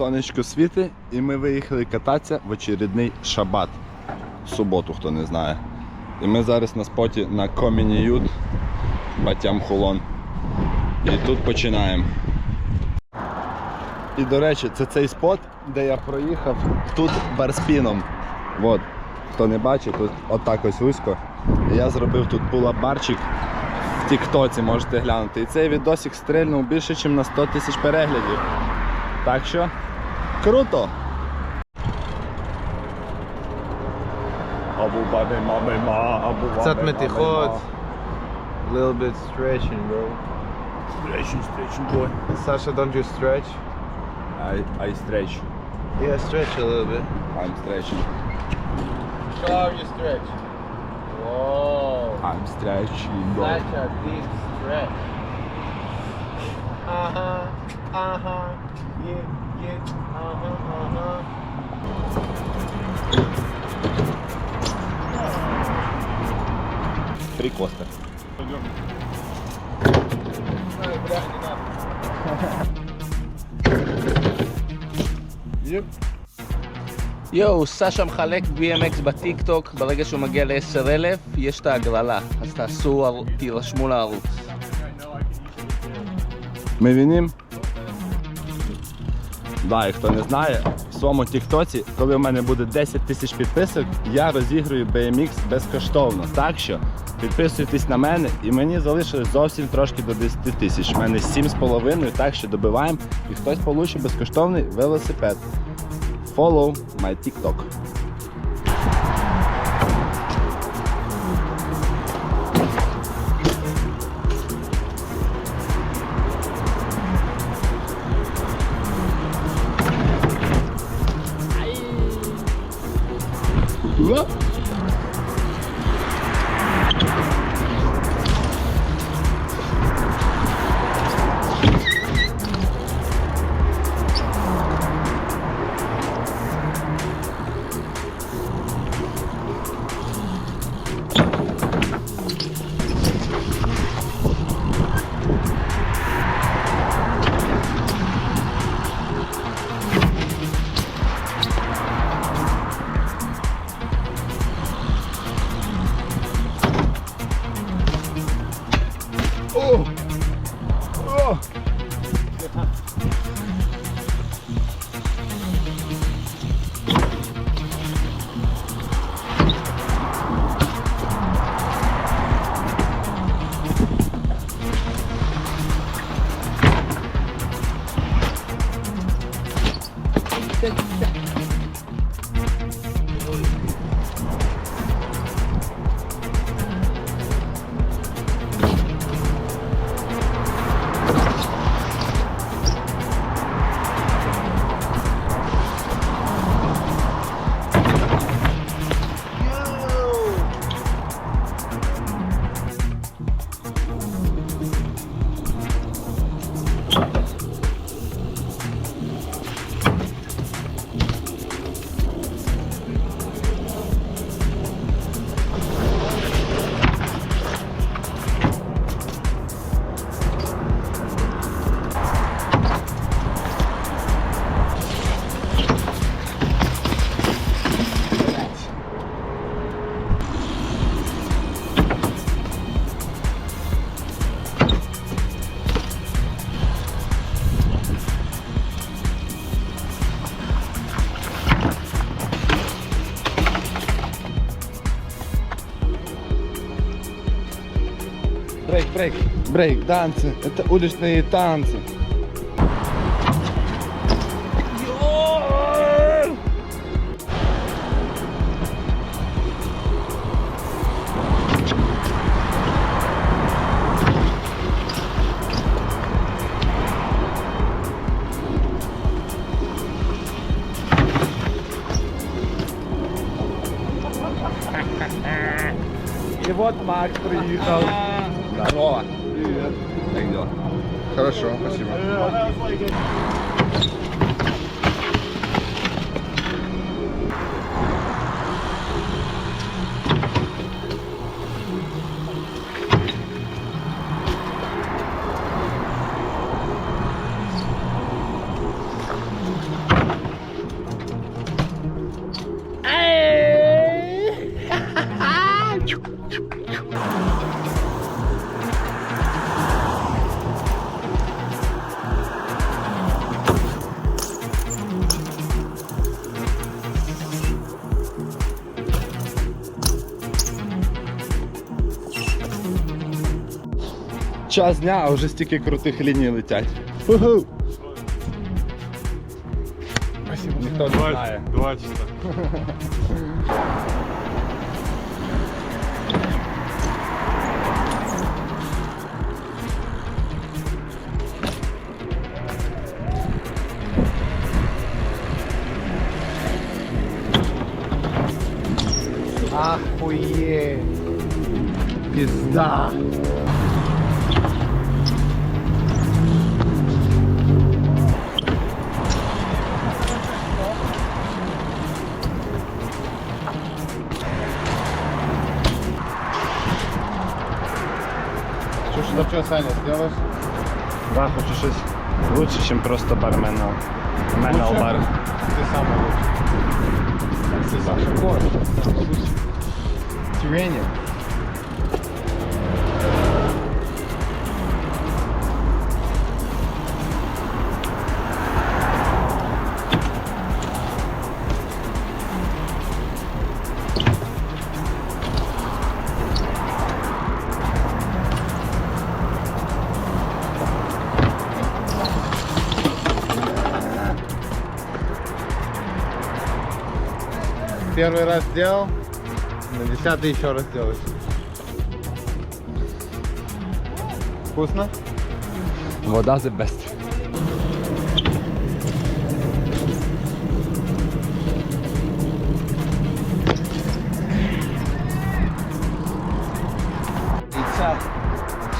сонечко світи, і ми виїхали кататися в очередний шабат. Суботу, хто не знає. І ми зараз на споті на Коміні Ют, Батям Хулон. І тут починаємо. І до речі, це цей спот, де я проїхав тут барспіном. От. Хто не бачить, тут отак ось вузько. Я зробив тут пулап-барчик в Тіктоці, можете глянути. І цей відосик стрельнув більше, ніж на 100 тисяч переглядів. Так що Круто! Цат метиход. A little bit stretching, bro. Stretching, stretching, boy. Sasha, don't you stretch? I, I stretch. Yeah, stretch a little bit. I'm stretching. Show how you stretch. Whoa. I'm stretching, bro. Such a deep stretch. Uh-huh, uh-huh, yeah. yeah. Uh huh. Uh huh. Три коста. יואו, סשה מחלק BMX בטיק טוק, ברגע שהוא מגיע ל-10,000 יש את ההגרלה, אז תעשו, ער- תירשמו לערוץ. Мивінім. Да, хто не знає, в своєму тіктоці, коли в мене буде 10 тисяч підписок, я розіграю BMX безкоштовно. Так що підписуйтесь на мене і мені залишилось зовсім трошки до 10 тисяч. У мене 7,5, так що добиваємо і хтось получить безкоштовний велосипед. Follow my TikTok. Уа! О! 对，брейк, брейк, танцы. Это уличные танцы. И вот Макс приехал. Здорово. Хорошо, спасибо. Час дня, а вже стільки крутих ліній летять. Уху! Ніхто не знає. Два часа. Охуеть. Пизда. Что ж, за что, Саня, сделаешь? Да, хочу щось лучше, ніж просто бармен на мене Лучше? бар. Ты самый лучший. Ты Саша Корж. Тюрение. первый раз сделал, на десятый еще раз делаешь. Вкусно? Вода the best.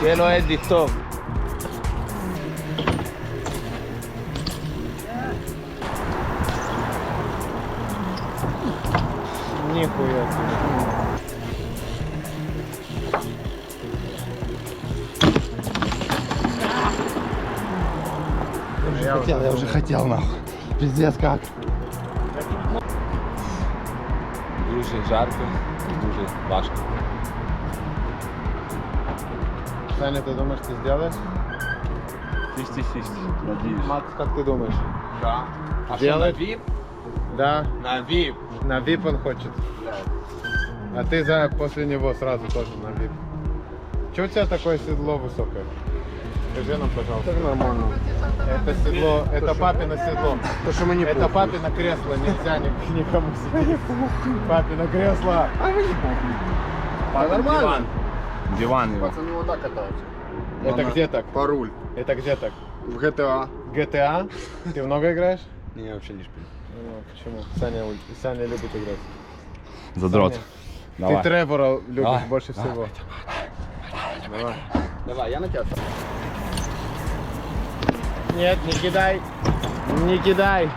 Cielo es distor. Нихуя себе. Я уже Хотел, я уже хотел нахуй. Пиздец как. Дуже жарко, дуже важко. Саня, ты думаешь, ты сделаешь? 50-50, надеюсь. Макс, как ты думаешь? Да. А Делать? що на VIP? Да, На VIP. На VIP он хочет. А ты за после него сразу тоже на VIP. Че у тебя такое седло высокое? Скажи нам, пожалуйста. Так нормально. Это седло, это папино седло. То, что мы не Это папино кресло, нельзя ни- никому сидеть. Папино кресло. А нормально. Диван его. Пацаны вот так катаются. Это где так? По руль. Это где так? В GTA. GTA? Ты много играешь? Не, я вообще не шпиль. Ну, почему? Саня, Саня любит играть. Задрот. Саня, Давай. Ты Тревора любишь Давай. больше всего. Давай. Давай, я на тебя. Нет, не кидай. Не кидай.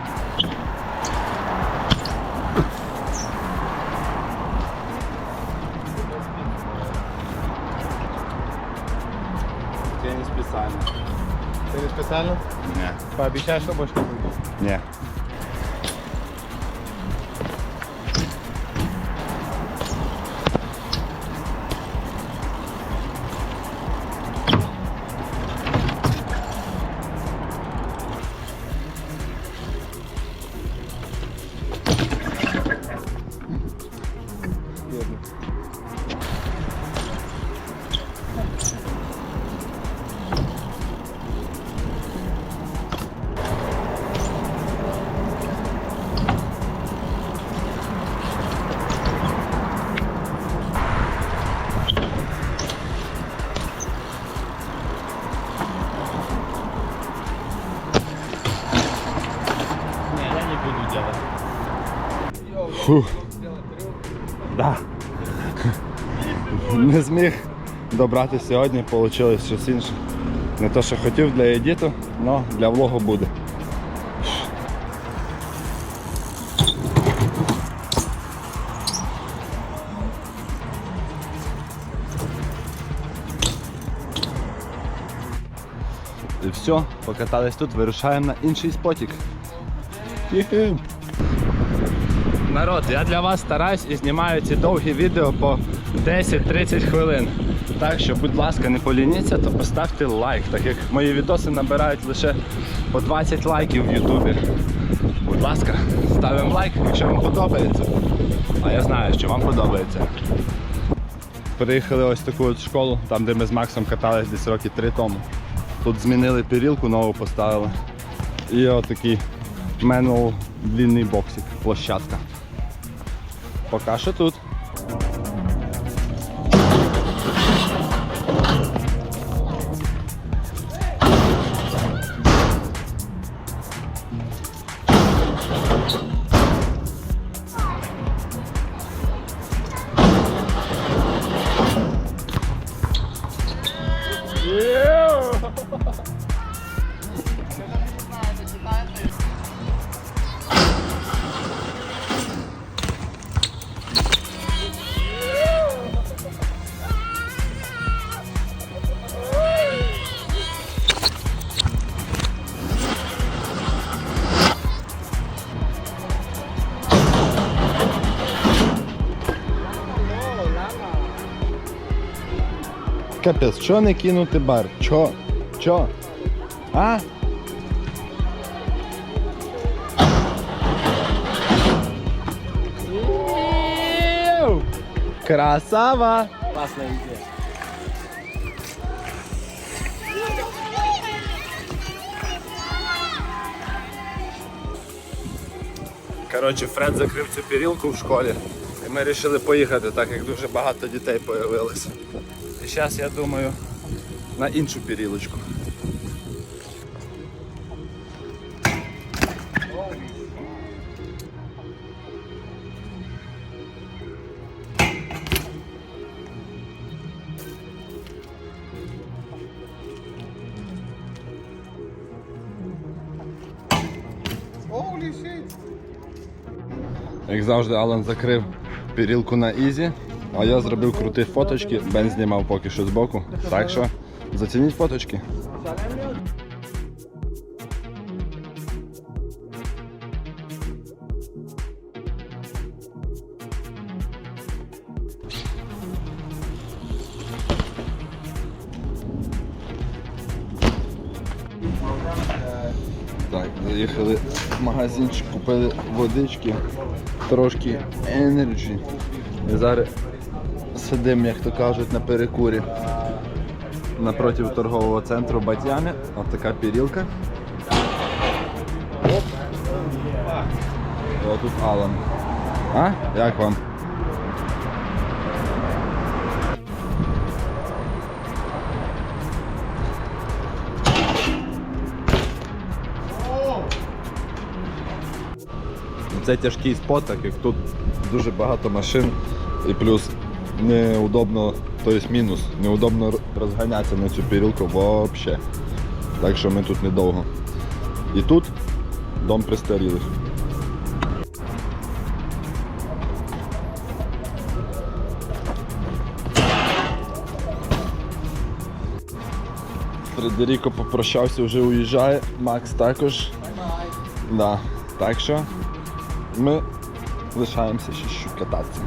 Я не специально. Ты не специально? Не. Пообещай, что больше не будешь. Не. Фух. Да. Не зміг добрати сьогодні, вийшло щось інше. Не те, що хотів для едіту, але для влогу буде. І все, покатались тут, вирушаємо на інший спотік. Народ, я для вас стараюсь і знімаю ці довгі відео по 10-30 хвилин. Так що, будь ласка, не полініться, то поставте лайк, так як мої відоси набирають лише по 20 лайків в Ютубі. Будь ласка, ставимо лайк, якщо вам подобається. А я знаю, що вам подобається. Приїхали ось таку от школу, там де ми з Максом катались десь роки три тому. Тут змінили перілку, нову поставили. І отакий менуал длинний боксик, площадка. Поки що тут. Капець, чо не кинути бар? Чо? Чо? А? Красава! Класна ідея. Коротше, Фред закрив цю перілку в школі. І ми вирішили поїхати, так як дуже багато дітей з'явилося. Зараз я думаю на іншу перілочку. Як завжди, Алан закрив перілку на ізі, а я зробив круті фоточки, Бен знімав поки що збоку. Так що зацініть фоточки. Заїхали в магазинчик, купили водички, трошки енерджі. Зараз сидимо, як то кажуть, на перекурі напроти торгового центру Батями. Ось така перілка. Оп. І отут Алан. А? Як вам? Це тяжкий спот, так як тут дуже багато машин і плюс неудобно, тобто мінус, неудобно розганятися на цю перілку взагалі. Так що ми тут недовго. І тут дом престарілих. Фредеріко попрощався, вже уїжджає, Макс також. Да. Так що ми лишаємося ще кататися.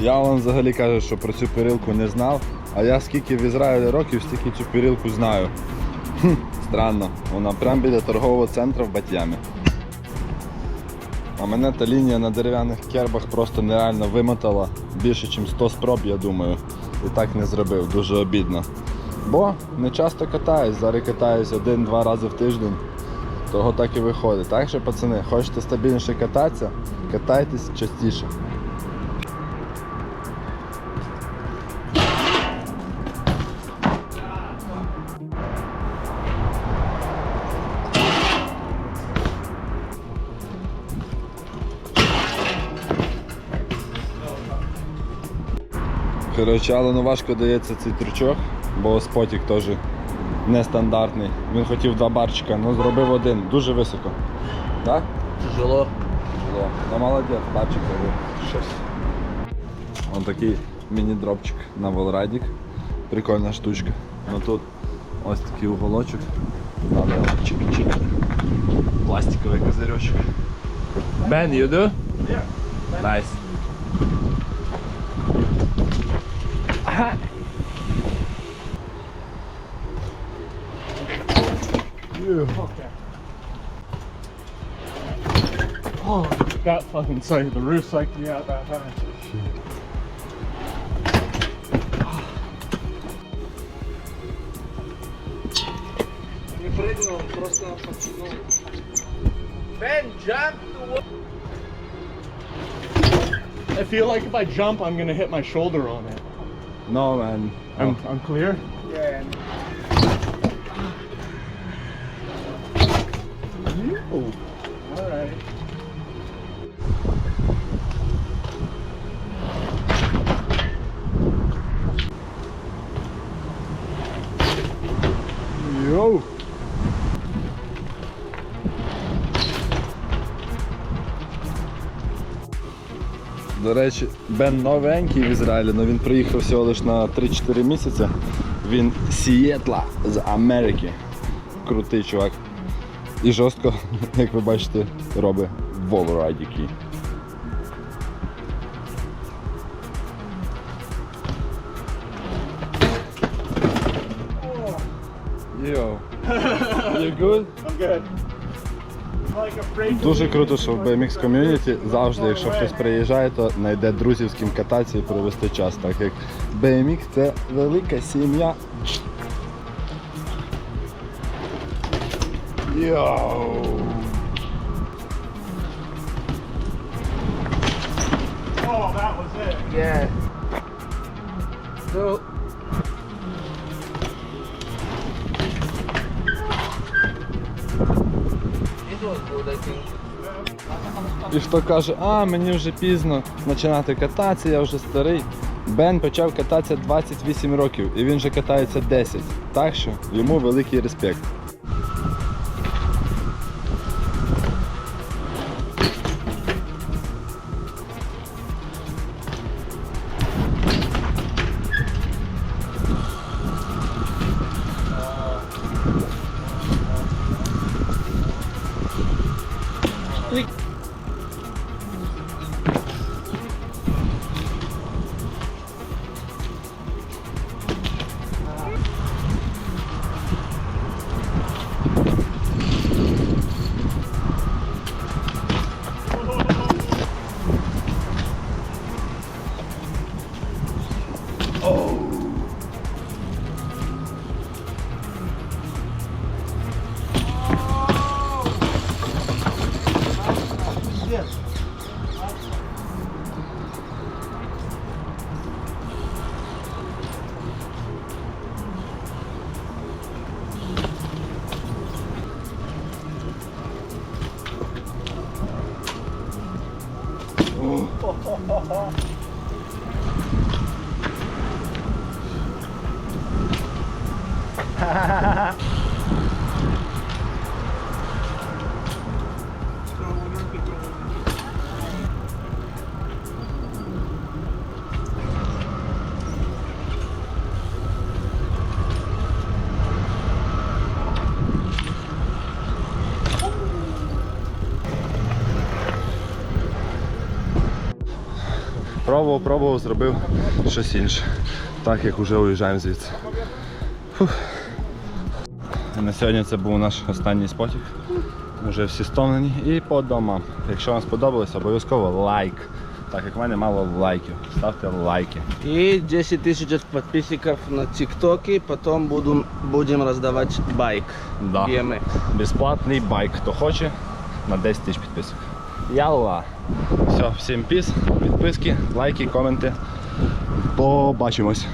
Я вам взагалі кажу, що про цю перилку не знав, а я скільки в Ізраїлі років, стільки цю перилку знаю. Хм, странно, вона прямо біля торгового центру в Бат'ямі. А мене та лінія на дерев'яних кербах просто нереально вимотала. Більше, ніж 100 спроб, я думаю. І так не зробив, дуже обідно. Бо не часто катаюсь, зараз катаюсь один-два рази в тиждень. Того так і виходить. Так що, пацани, хочете стабільніше кататися, катайтесь частіше. Коротше, Алену важко дається цей трючок, бо спотік теж нестандартний. Він хотів два барчика, але зробив один, дуже високо. Так? Тяжело. повезло. Ну молодець, хлопчик робив щось. Ось такий міні-дропчик на Волрадік. Прикольна штучка. Ну тут ось такий уголочок. Надо чик-чик. Пластиковий козирьочок. Ben, you do? Yeah. Nice. That fucking side, the roof psyched me out that time. Ben, jump I feel like if I jump, I'm gonna hit my shoulder on it. No man. I'm, I'm clear. До речі, Бен новенький в Ізраїлі, але він приїхав всього лише на 3-4 місяці. Він з Сієтла з Америки. Крутий чувак. І жорстко, як ви бачите, робить волрадіки. Йоу. You good? I'm good. Дуже круто, що в BMX ком'юніті завжди, якщо хтось приїжджає, то знайде друзів з ким кататися і провести час, так як BMX це велика сім'я. Йоу! Oh, that was it. Yeah. So. І хто каже, а мені вже пізно починати кататися, я вже старий. Бен почав кататися 28 років і він вже катається 10. Так що йому великий респект. 好的。Пробував, пробував, зробив щось інше. Так як вже уїжджаємо звідси. Фух. На сьогодні це був наш останній спотік. Вже всі стомлені і по домам. Якщо вам сподобалось, обов'язково лайк. Так як в мене мало лайків. Ставте лайки. И 10 тысяч подписчиков на ТикТоке, потом будем, будем раздавать байк. Да. BMX. Безплатний байк. Хто хоче, на 10 тисяч підписок. Ялла. Все, всім піс, підписки, лайки, коменти. Побачимось.